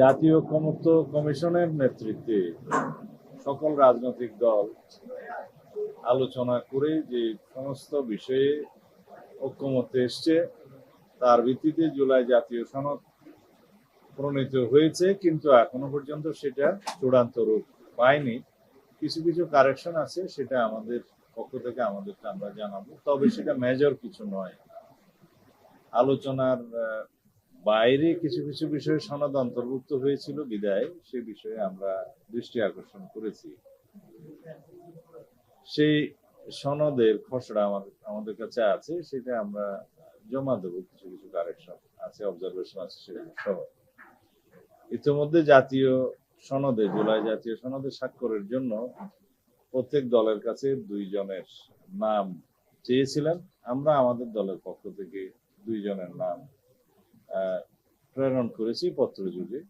জাতীয় ঐক্যমত্য কমিশনের নেতৃত্বে সকল রাজনৈতিক দল আলোচনা করে যে সমস্ত বিষয়ে ঐক্যমত্যে এসছে, তার ভিত্তিতে জুলাই জাতীয় সনদ প্রণীত হয়েছে, কিন্তু এখনও পর্যন্ত সেটা চূড়ান্ত রূপ পায়নি। কিছু কিছু কারেকশন আছে, সেটা আমাদের পক্ষ থেকে আমাদেরকে আমরা জানাব। তবে সেটা মেজর কিছু নয়। আলোচনার বাইরে কিছু কিছু বিষয়ে সনদ অন্তর্ভুক্ত হয়েছিল বিদায়, সে বিষয়ে আমরা দৃষ্টি আকর্ষণ করেছি। সেই সনদের খসড়া আমাদের আমাদের কাছে আছে, সেটা আমরা জমা দেবো, কিছু কিছু কারেকশন আছে অবজারভেশন আছে সেগুলো সহ। ইতিমধ্যে জাতীয় সনদে, জুলাই জাতীয় সনদে স্বাক্ষরের জন্য প্রত্যেক দলের কাছে দুইজনের নাম চেয়েছিলেন আমরা আমাদের দলের পক্ষ থেকে দুইজনের নাম প্রেরণ করেছি পত্র যুগে,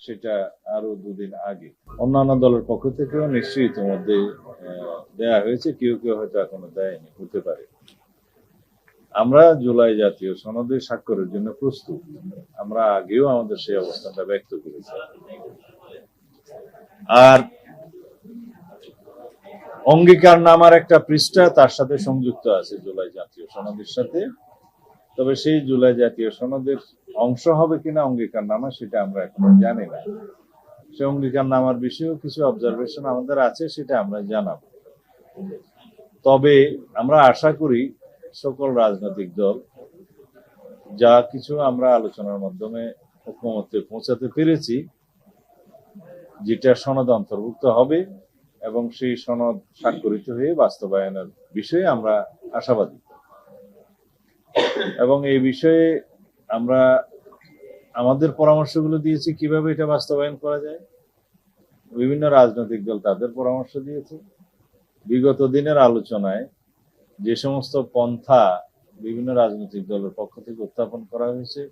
সেটা আরও দুদিন আগে। অন্যান্য দলের পক্ষ থেকেও নিশ্চয়ই ইতিমধ্যে দেয়া হয়েছে, কেউ কেউ হয়তো এখনও দেয়নি, হতে পারে। আমরা জুলাই জাতীয় সনদে স্বাক্ষরের জন্য প্রস্তুত। আমরা আগেও আমাদের সেই অবস্থানটা ব্যক্ত করেছি। আর অঙ্গীকার নামার একটা পৃষ্ঠা তার সাথে সংযুক্ত আছে জুলাই জাতীয় সনদের সাথে। তবে সেই জুলাই জাতীয় সনদের অংশ হবে কিনা অঙ্গীকার নামা সেটা আমরা এখনও জানি না। সে অঙ্গীকার নামার বিষয়েও কিছু অবজারভেশন আমাদের আছে, সেটা আমরা জানাব। তবে আমরা আশা করি সকল রাজনৈতিক দল যা কিছু আমরা আলোচনার মাধ্যমে ঐক্যমত্যে পৌঁছাতে পেরেছি, যেটা সনদ অন্তর্ভুক্ত হবে এবং সেই সনদ স্বাক্ষরিত হয়ে বাস্তবায়নের বিষয়ে আমরা আশাবাদী। এবং এই বিষয়ে আমরা আমাদের পরামর্শগুলো দিয়েছি, কীভাবে এটা বাস্তবায়ন করা যায়। বিভিন্ন রাজনৈতিক দল তাদের পরামর্শ দিয়েছে। বিগত দিনের আলোচনায় যে সমস্ত পন্থা বিভিন্ন রাজনৈতিক দলের পক্ষ থেকে উত্থাপন করা হয়েছে,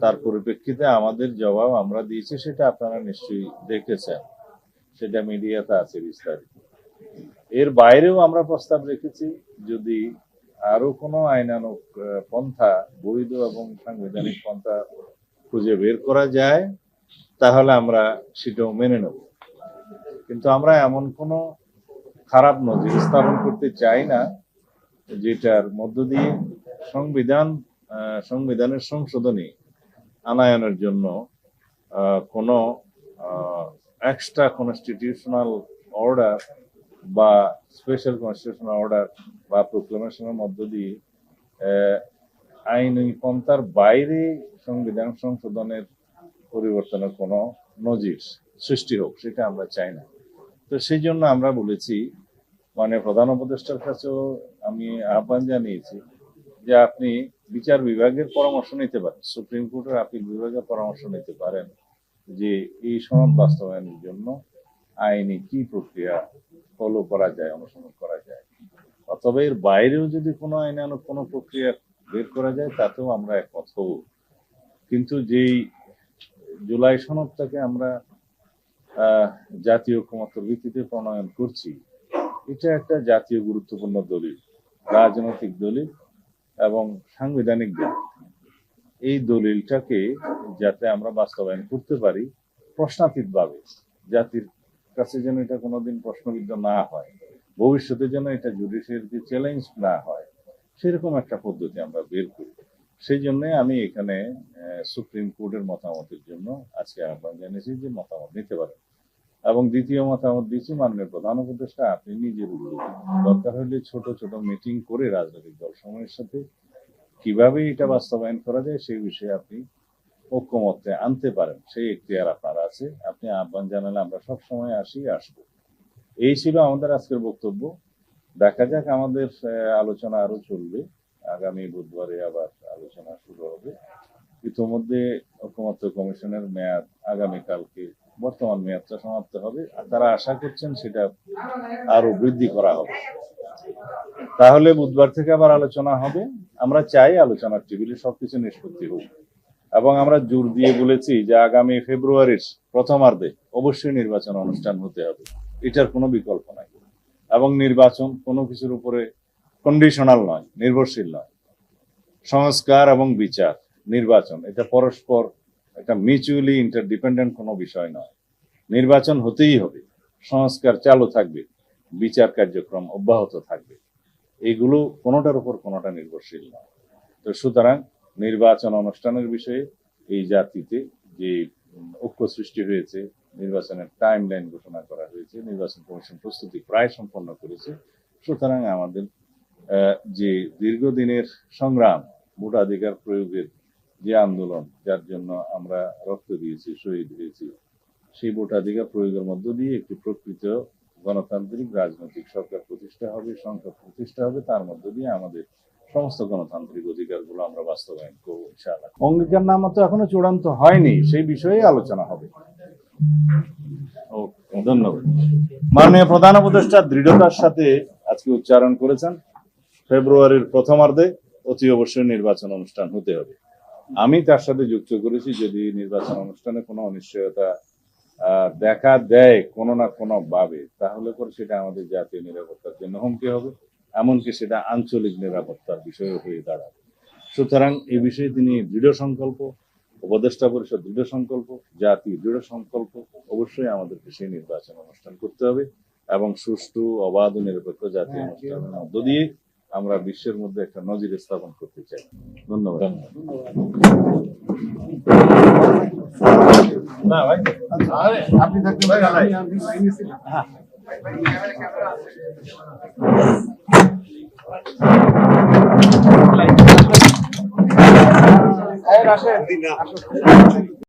তার পরিপ্রেক্ষিতে আমাদের জবাব আমরা দিয়েছি, সেটা আপনারা নিশ্চয়ই দেখেছেন। সেটা মিডিয়াতে আছে বিস্তারিত। এর বাইরেও আমরা প্রস্তাব রেখেছি, যদি আরও কোনো আইনানুক পন্থা, বৈধ এবং সাংবিধানিক পন্থা খুঁজে বের করা যায়, তাহলে আমরা সেটাও মেনে নেব। কিন্তু আমরা এমন কোনো খারাপ নজির স্থাপন করতে চাই না, যেটার মধ্য দিয়ে সংবিধান সংবিধানের সংশোধনী আনায়নের জন্য কোনো এক্সট্রা কনস্টিটিউশনাল অর্ডার বা স্পেশাল কনস্টিটিউশনাল অর্ডার বা প্রোক্লামেশনের মধ্য দিয়ে আইনি পন্থার বাইরে সংবিধান সংশোধনের পরিবর্তনের কোনো নজির সৃষ্টি হোক, সেটা আমরা চাই না। তো সেই জন্য আমরা বলেছি মানে প্রধান উপদেষ্টার কাছেও আমি আহ্বান জানিয়েছি যে আপনি বিচার বিভাগের পরামর্শ নিতে পারেন, সুপ্রিম কোর্টের আপিল বিভাগের পরামর্শ নিতে পারেন যে এই সনদ বাস্তবায়নের জন্য আইনি কি প্রক্রিয়া ফলো করা যায়, অনুসরণ করা যায়? অথবা এর বাইরেও যদি কোনো আইনানুক কোনো প্রক্রিয়া বের করা যায়, তাতেও আমরা একমত হব। কিন্তু যেই জুলাই সনদটাকে আমরা জাতীয় ঐক্যমত্যের ভিত্তিতে প্রণয়ন করছি, এটা একটা জাতীয় গুরুত্বপূর্ণ দলিল, রাজনৈতিক দলিল এবং সাংবিধানিক দলিল। এই দলিলটাকে যাতে আমরা বাস্তবায়ন করতে পারি প্রশ্নাতীত ভাবে জাতির কাছে যেন এটা কোনোদিন প্রশ্নবিদ্ধ না হয়। ভবিষ্যতে যেন এটা জুডিশিয়ারিতে চ্যালেঞ্জ না হয়। সেরকম একটা পদ্ধতি আমরা বের করি। সেই জন্য আমি এখানে সুপ্রিম কোর্টের মতামতের জন্য আজকে আহ্বান জানিয়েছি যে মতামত নিতে পারেন। এবং দ্বিতীয় মতামত দিচ্ছি মাননীয় প্রধান উপদেষ্টা, আপনি নিজের দরকার হলে ছোট ছোট মিটিং করে রাজনৈতিক দল সময়ের সাথে কীভাবে এটা বাস্তবায়ন করা যায়, সেই বিষয়ে আপনি ঐক্যমত্যে আনতে পারেন, সেই এখতিয়ার আপনার আছে। আপনি আহ্বান জানালে আমরা সব সময় আসি, আসব। এই ছিল আমাদের আজকের বক্তব্য। দেখা যাক আমাদের আলোচনা আরও চলবে। আগামী বুধবারে আবার আলোচনা শুরু হবে। ইতিমধ্যে ঐক্যমত্য কমিশনের মেয়াদ আগামীকালকে, বর্তমান মেয়াদটা সমাপ্ত হবে। আর তারা আশা করছেন সেটা আরও বৃদ্ধি করা হবে। তাহলে বুধবার থেকে আবার আলোচনা হবে। আমরা চাই আলোচনার টেবিলে সবকিছু নিষ্পত্তি হোক। এবং আমরা জোর দিয়ে বলেছি যে আগামী ফেব্রুয়ারির প্রথমার্ধে অবশ্যই নির্বাচন অনুষ্ঠান হতে হবে। এটার কোনো বিকল্প নাই। এবং নির্বাচন কোনো কিছুর উপরে কন্ডিশনাল নয়, নির্ভরশীল নয়। সংস্কার এবং বিচার, নির্বাচন, এটা পরস্পর একটা মিউচুয়ালি ইন্টারডিপেন্ডেন্ট কোনো বিষয় নয়। নির্বাচন হতেই হবে, সংস্কার চালু থাকবে, বিচার কার্যক্রম অব্যাহত থাকবে। এগুলো কোনোটার উপর কোনোটা নির্ভরশীল নয়। তো সুতরাং নির্বাচন অনুষ্ঠানের বিষয়ে এই জাতিতে যে ঐক্য সৃষ্টি হয়েছে, নির্বাচনের টাইম লাইন ঘোষণা করা হয়েছে, নির্বাচন কমিশন প্রস্তুতি প্রায় সম্পন্ন করেছে, সুতরাং আমাদের যে দীর্ঘদিনের সংগ্রাম, ভোটাধিকার প্রয়োগের যে আন্দোলন, যার জন্য আমরা রক্ত দিয়েছি, শহীদ হয়েছি, সেই ভোটাধিকার প্রয়োগের মধ্য দিয়ে একটি প্রকৃত গণতান্ত্রিক রাজনৈতিক সরকার প্রতিষ্ঠা হবে, সংসদ প্রতিষ্ঠা হবে, তার মধ্য দিয়ে আমাদের সমস্ত গণতান্ত্রিক অধিকারগুলো আমরা বাস্তবায়ন করব ইনশাআল্লাহ। অঙ্গীকার নামা তো এখনও চূড়ান্ত হয়নি সেই বিষয়ে আলোচনা হবে। ধন্যবাদ। মাননীয় প্রধান উপদেষ্টা দৃঢ়তার সাথে আজকে উচ্চারণ করেছেন। ফেব্রুয়ারির প্রথমার্ধে অতি অবশ্যই নির্বাচন অনুষ্ঠান হতে হবে। আমি তার সাথে যুক্ত করেছি যদি নির্বাচন অনুষ্ঠানে কোনো অনিশ্চয়তা দেখা দেয় কোনো না কোনো ভাবে তাহলে করে সেটা আমাদের জাতীয় নিরাপত্তার জন্য হুমকি হবে। এমনকি সেটা আঞ্চলিক নিরাপত্তার বিষয় হয়ে দাঁড়াবে সুতরাং এই বিষয়ে তিনি দৃঢ় সংকল্প উপদেষ্টা পরিষদ দৃঢ় সংকল্প জাতি দৃঢ় সংকল্প অবশ্যই আমাদেরকে সেই নির্বাচন অনুষ্ঠান করতে হবে এবং সুষ্ঠু অবাধ ও নিরপেক্ষ জাতীয় অনুষ্ঠানের মধ্য দিয়ে আমরা বিশ্বের মধ্যে একটা নজির স্থাপন করতে চাই ধন্যবাদ না ভাই আপনি থাকতে ভাই আমি আমি লাইনে ছিলাম এই রাশেদ